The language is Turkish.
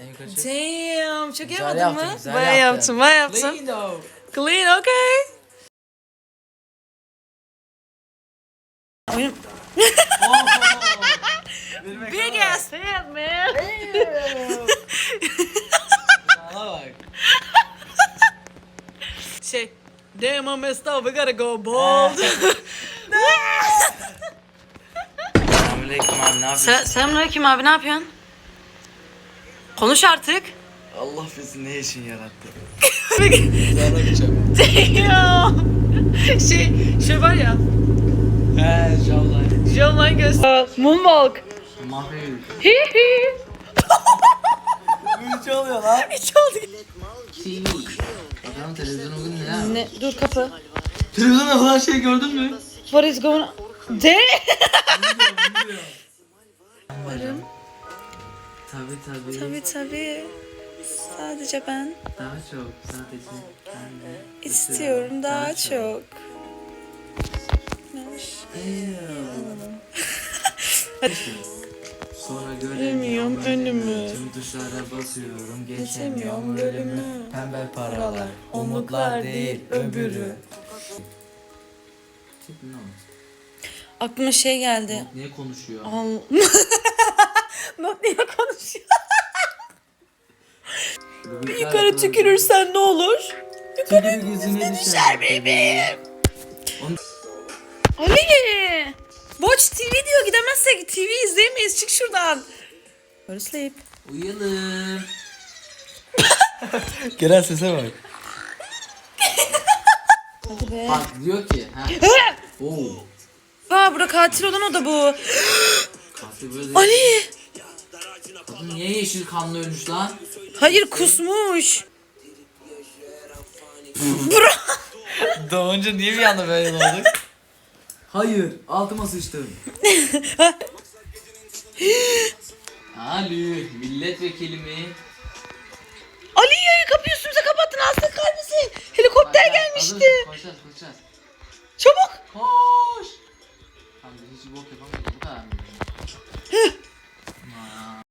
En yukarı çık. Damn. Çok Güzel yamadın yaptın, mı? güzel Baya yaptın. yaptım. Baya yaptım. Clean though. Clean okay. Oyun... Big ass head man. Sana bak. Şey. Damn I messed up. We gotta go bald. Selamünaleyküm abi ne yapıyorsun? Se Selamünaleyküm abi ne yapıyorsun? Konuş artık. Allah bizi ne için yarattı? Bakacağım. Damn. şey, şey var ya. He inşallah. Jolline göster. Moonwalk. Mahveyim. Hi hi. Hiç oluyor lan. Hiç oldu. Bakalım televizyon bugün ne? Ne? Dur kapı. Televizyonda falan şey gördün mü? What is going on? De? Tabi tabi. tabii tabii. Sadece ben Daha çok sadece ben de istiyorum daha çok. Sonra Göremiyorum önümü. Tüm tuşlara basıyorum Geçemiyorum bölümü. Pembe paralar umutlar değil öbürü Tip ne olmuş? Aklıma şey geldi. Niye konuşuyor? Al. Not niye konuşuyor? Bir yukarı tükürürsen ne olur? Yukarı yüzüne düşer bebeğim Ali! Watch TV diyor gidemezsek TV izleyemeyiz çık şuradan. Go to sleep. Uyuyalım Gelen sese bak Hadi be. Bak diyor ki ha. Oo. Aa burada katil olan o da bu. Katil böyle değil. Ali! Kadın niye yeşil kanlı ölmüş lan? Hayır kusmuş. Doğunca niye bir anda böyle olduk? Hayır, altıma sıçtım. Ali, milletvekili mi? Ali yayı kapıyı üstümüze kapattın hasta kalbisin. Helikopter gelmişti. Hazırız, Koşacağız, koşacağız. Çabuk. Koş! Abi hiç bok yapamadık, bu kadar mı?